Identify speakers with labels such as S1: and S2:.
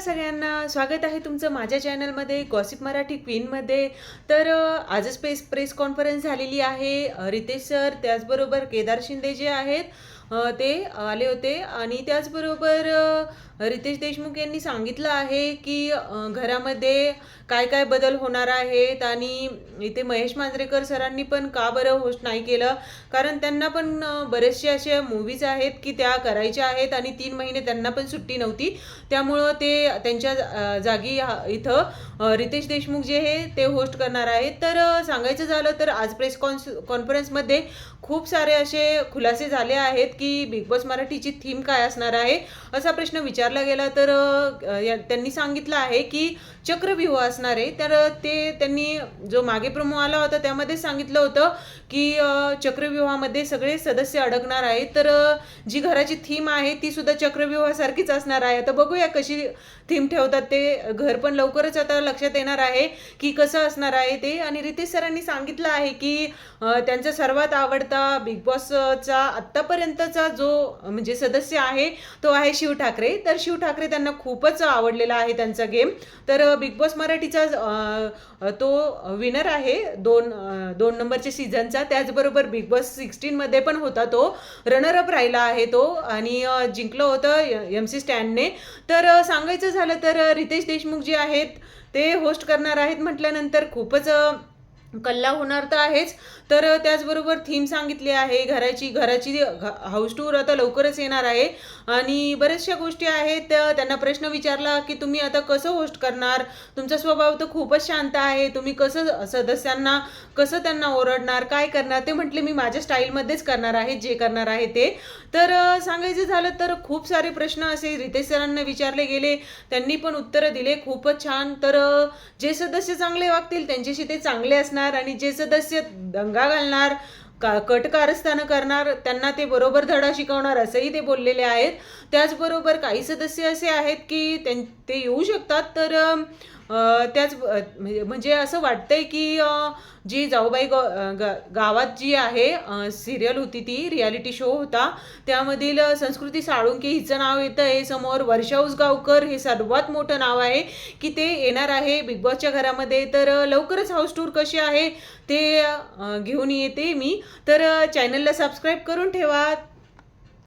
S1: सगळ्यांना. स्वागत आहे तुमचं माझ्या चॅनलमध्ये गॉसिप मराठी क्वीनमध्ये तर आजच प्रेस प्रेस कॉन्फरन्स झालेली आहे. रितेश सर त्याचबरोबर केदार शिंदे जे आहेत ते आले होते. आणि त्याचबरोबर रितेश देशमुख यांनी सांगितलं आहे की घरामध्ये काय काय बदल होणार आहेत आणि इथे महेश मांजरेकर सरांनी पण का बरं होस्ट नाही केलं? कारण त्यांना पण बरेचसे असे मूवीज आहेत की त्या करायच्या आहेत आणि तीन महिने त्यांना पण सुट्टी नव्हती. त्यामुळं ते त्यांच्या जागी इथं रितेश देशमुख जे आहे ते होस्ट करणार आहेत. तर सांगायचं झालं तर आज प्रेस कॉन्स कॉन्फरन्समध्ये खूप सारे असे खुलासे झाले आहेत की बिग बॉस मराठीची थीम काय असणार आहे असा प्रश्न विचारला गेला तर या- त्यांनी सांगितलं आहे की चक्रव्यूह असणार आहे. तर ते त्यांनी जो मागे प्रमो आला होता त्यामध्ये सांगितलं होतं की चक्रव्यूहामध्ये सगळे सदस्य अडकणार आहेत. तर जी घराची थीम आहे ती सुद्धा चक्रव्यूहासारखीच असणार आहे. आता बघूया कशी थीम ठेवतात ते. घर पण लवकरच आता लक्षात येणार आहे की कसं असणार आहे ते. आणि रितेश सरांनी सांगितलं आहे की त्यांचा सर्वात आवडता बिग बॉसचा आत्तापर्यंत पक्षाचा जो म्हणजे सदस्य आहे तो आहे शिव ठाकरे. तर शिव ठाकरे त्यांना खूपच आवडलेला आहे त्यांचा गेम. तर बिग बॉस मराठीचा तो विनर आहे दोन दोन नंबरच्या सीझनचा त्याचबरोबर बिग बॉस सिक्स्टीनमध्ये पण होता तो. रनरअप राहिला आहे तो आणि जिंकलं होतं एम सी स्टँडने तर सांगायचं झालं तर रितेश देशमुख जे आहेत ते होस्ट करणार आहेत म्हटल्यानंतर खूपच कल्ला होणार तर आहेच. तर त्याचबरोबर थीम सांगितली आहे घराची घराची हाऊस टूर आता लवकरच येणार आहे. आणि बऱ्याचशा गोष्टी आहेत त्यांना प्रश्न विचारला की तुम्ही आता कसं होस्ट करणार? तुमचा स्वभाव तर खूपच शांत आहे. तुम्ही कसं सदस्यांना कसं त्यांना ओरडणार? काय करणार? ते म्हटले मी माझ्या स्टाईलमध्येच करणार आहे जे करणार आहे ते. तर सांगायचं झालं तर खूप सारे प्रश्न असे रितेश सरांना विचारले गेले. त्यांनी पण उत्तरं दिले खूपच छान. तर जे सदस्य चांगले वागतील त्यांच्याशी ते चांगले असणार. आणि जे सदस्य दंगा घालणार का कट कारस्थानं करणार त्यांना ते बरोबर धडा शिकवणार असंही ते बोललेले आहेत. त्याचबरोबर काही सदस्य असे आहेत की त्यां ते येऊ शकतात तर त्याच म्हणजे, म्हणजे असं वाटतंय की जी जाऊबाई ग ग- गावात जी आहे सिरियल होती ती रियालिटी शो होता त्यामधील संस्कृती साळुंके हिचं नाव येतं आहे समोर वर्षा उसगावकर हे सर्वात मोठं नाव आहे की ते येणार आहे बिग बॉसच्या घरामध्ये तर लवकरच हाऊस टूर कशी आहे ते घेऊन येते मी. तर चॅनलला सबस्क्राईब करून ठेवा.